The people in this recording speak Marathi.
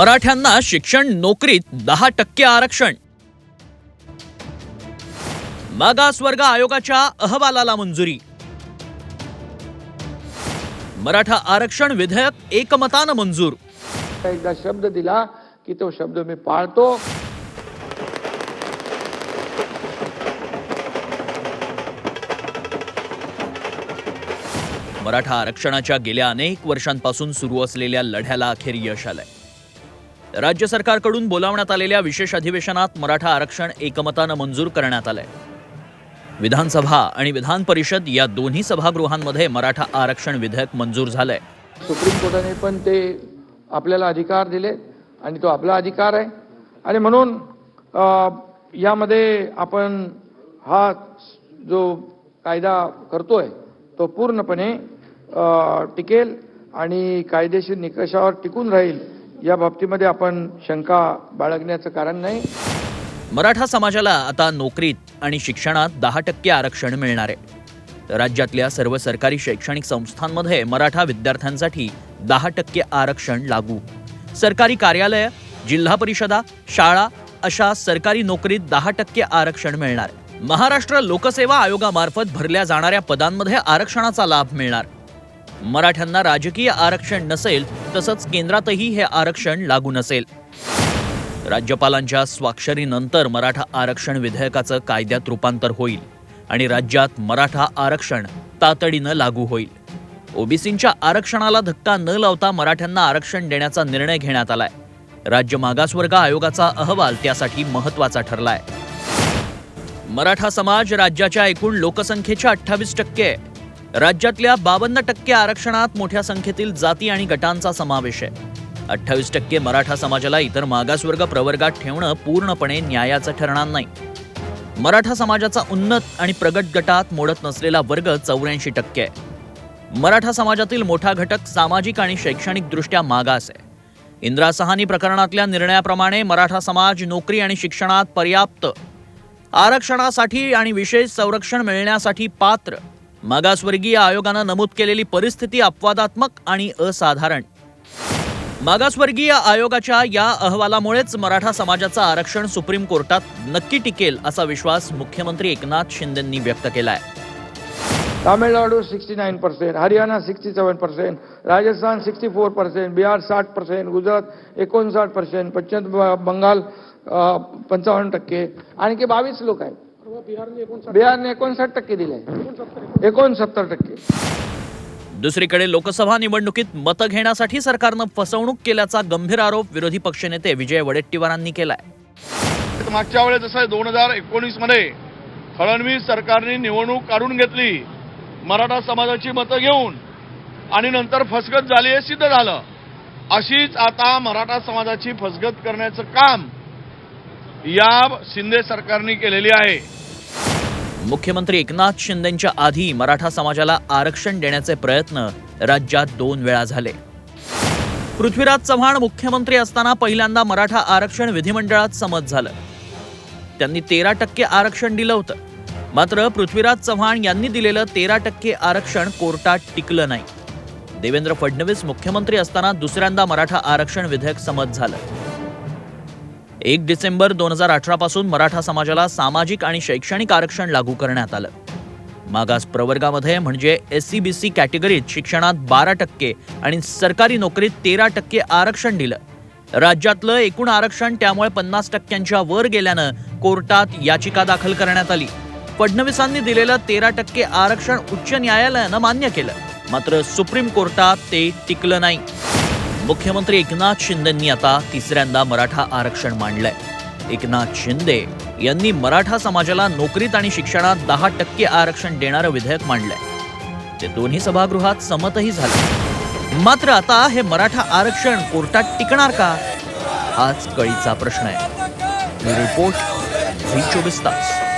मराठ्यांना शिक्षण नोकरीत दहा टक्के आरक्षण. मागासवर्ग आयोगाच्या अहवालाला मंजुरी. मराठा आरक्षण विधेयक एकमतानं मंजूर. एकदा शब्द दिला की तो शब्द मी पाळतो. मराठा आरक्षणाच्या गेल्या अनेक वर्षांपासून सुरू असलेल्या लढ्याला अखेर यश आलंय. राज्य सरकारकडून बोलावण्यात आलेल्या विशेष अधिवेशनात मराठा आरक्षण एकमतानं मंजूर करण्यात आलंय. विधानसभा आणि विधान परिषद या दोन्ही सभागृहांमध्ये मराठा आरक्षण विधेयक मंजूर झालंय. सुप्रीम कोर्टाने पण ते आपल्याला अधिकार दिले आणि तो आपला अधिकार आहे. आणि म्हणून यामध्ये आपण हा जो कायदा करतोय तो पूर्णपणे टिकेल आणि कायदेशीर निकषावर टिकून राहील या बाबतीमध्ये आपण शंका बाळगण्याचं कारण नाही. मराठा समाजाला आता नोकरीत आणि शिक्षणात दहा टक्के आरक्षण मिळणार आहे. राज्यातल्या सर्व सरकारी शैक्षणिक संस्थांमध्ये मराठा विद्यार्थ्यांसाठी दहा टक्के आरक्षण लागू. सरकारी कार्यालय जिल्हा परिषदा शाळा अशा सरकारी नोकरीत दहा टक्के आरक्षण मिळणार. महाराष्ट्र लोकसेवा आयोगामार्फत भरल्या जाणाऱ्या पदांमध्ये आरक्षणाचा लाभ मिळणार. मराठ्यांना राजकीय आरक्षण नसेल तसंच केंद्रातही हे आरक्षण लागू नसेल. राज्यपालांच्या स्वाक्षरीनंतर मराठा आरक्षण विधेयकाचं कायद्यात रूपांतर होईल आणि राज्यात मराठा आरक्षण तातडीनं लागू होईल. ओबीसींच्या आरक्षणाला धक्का न लावता मराठ्यांना आरक्षण देण्याचा निर्णय घेण्यात आलाय. राज्य मागासवर्ग आयोगाचा अहवाल त्यासाठी महत्त्वाचा ठरलाय. मराठा समाज राज्याच्या एकूण लोकसंख्येच्या अठ्ठावीस टक्के आहे. राज्यातल्या बावन्न टक्के आरक्षणात मोठ्या संख्येतील जाती आणि गटांचा समावेश आहे. अठ्ठावीस टक्के मराठा समाजाला इतर मागासवर्ग प्रवर्गात ठेवणं पूर्णपणे न्यायाचं ठरणार नाही. मराठा समाजाचा उन्नत आणि प्रगत गटात मोडत नसलेला वर्ग चौऱ्याऐंशी टक्के आहे. मराठा समाजातील मोठा घटक सामाजिक आणि शैक्षणिकदृष्ट्या मागास आहे. इंदिरा सहानी प्रकरणातल्या निर्णयाप्रमाणे मराठा समाज नोकरी आणि शिक्षणात पर्याप्त आरक्षणासाठी आणि विशेष संरक्षण मिळण्यासाठी पात्र मागासवर्गीय आयोगानं नमूद केलेली परिस्थिती अपवादात्मक आणि असाधारण. मागासवर्गीय आयोगाच्या या अहवालामुळेच मराठा समाजाचं आरक्षण सुप्रीम कोर्टात नक्की टिकेल असा विश्वास मुख्यमंत्री एकनाथ शिंदेंनी व्यक्त केलाय. Tamil Nadu sixty nine percent Haryana sixty seven percent Rajasthan sixty four percent Bihar साठ पर्सेंट गुजरात एकोणसाठ पर्सेंट पश्चिम ब- बंगाल पंचावन्न टक्के आणखी बावीस लोक आहेत. बिहारने एकोणसाठ टक्के दिले. एकोणसत्तर. टक्के. दुसरीकडे लोकसभा निवडणुकीत मतं घेण्यासाठी सरकारनं फसवणूक केल्याचा गंभीर आरोप विरोधी पक्षनेते विजय वडेट्टीवारांनी केलाय. मागच्या वेळेस जसं दोन हजार एकोणीसमध्ये फडणवीस सरकारने निवडणूक काढून घेतली मराठा समाजाची मतं घेऊन आणि नंतर फसगत झाली हे सिद्ध झालं. अशीच आता मराठा समाजाची फसगत करण्याचं काम या शिंदे सरकारने केलेली आहे. मुख्यमंत्री एकनाथ शिंदेंच्या आधी मराठा समाजाला आरक्षण देण्याचे प्रयत्न राज्यात दोन वेळा झाले. पृथ्वीराज चव्हाण मुख्यमंत्री असताना पहिल्यांदा मराठा आरक्षण विधिमंडळात समज झालं. त्यांनी तेरा टक्के आरक्षण दिलं होतं. मात्र पृथ्वीराज चव्हाण यांनी दिलेलं तेरा टक्के आरक्षण कोर्टात टिकलं नाही. देवेंद्र फडणवीस मुख्यमंत्री असताना दुसऱ्यांदा मराठा आरक्षण विधेयक समज झालं. एक डिसेंबर दोन हजार अठरापासून मराठा समाजाला सामाजिक आणि शैक्षणिक आरक्षण लागू करण्यात आलं. मागास प्रवर्गामध्ये म्हणजे एस सी बी सी कॅटेगरीत शिक्षणात बारा टक्के आणि सरकारी नोकरीत तेरा टक्के आरक्षण दिलं. राज्यातलं एकूण आरक्षण त्यामुळे पन्नास टक्क्यांच्या वर गेल्यानं कोर्टात याचिका दाखल करण्यात आली. फडणवीसांनी दिलेलं तेरा टक्के आरक्षण उच्च न्यायालयानं मान्य केलं. मात्र सुप्रीम कोर्टात ते टिकलं नाही. मुख्यमंत्री एकनाथ शिंदेंनी आता तिसऱ्यांदा मराठा आरक्षण मांडलंय. एकनाथ शिंदे यांनी मराठा समाजाला नोकरीत आणि शिक्षणात दहा टक्के आरक्षण देणारं विधेयक मांडलंय. ते दोन्ही सभागृहात समतही झालं. मात्र आता हे मराठा आरक्षण कोर्टात टिकणार का? हाच कळीचा प्रश्न आहे. रिपोर्ट चोवीस तास.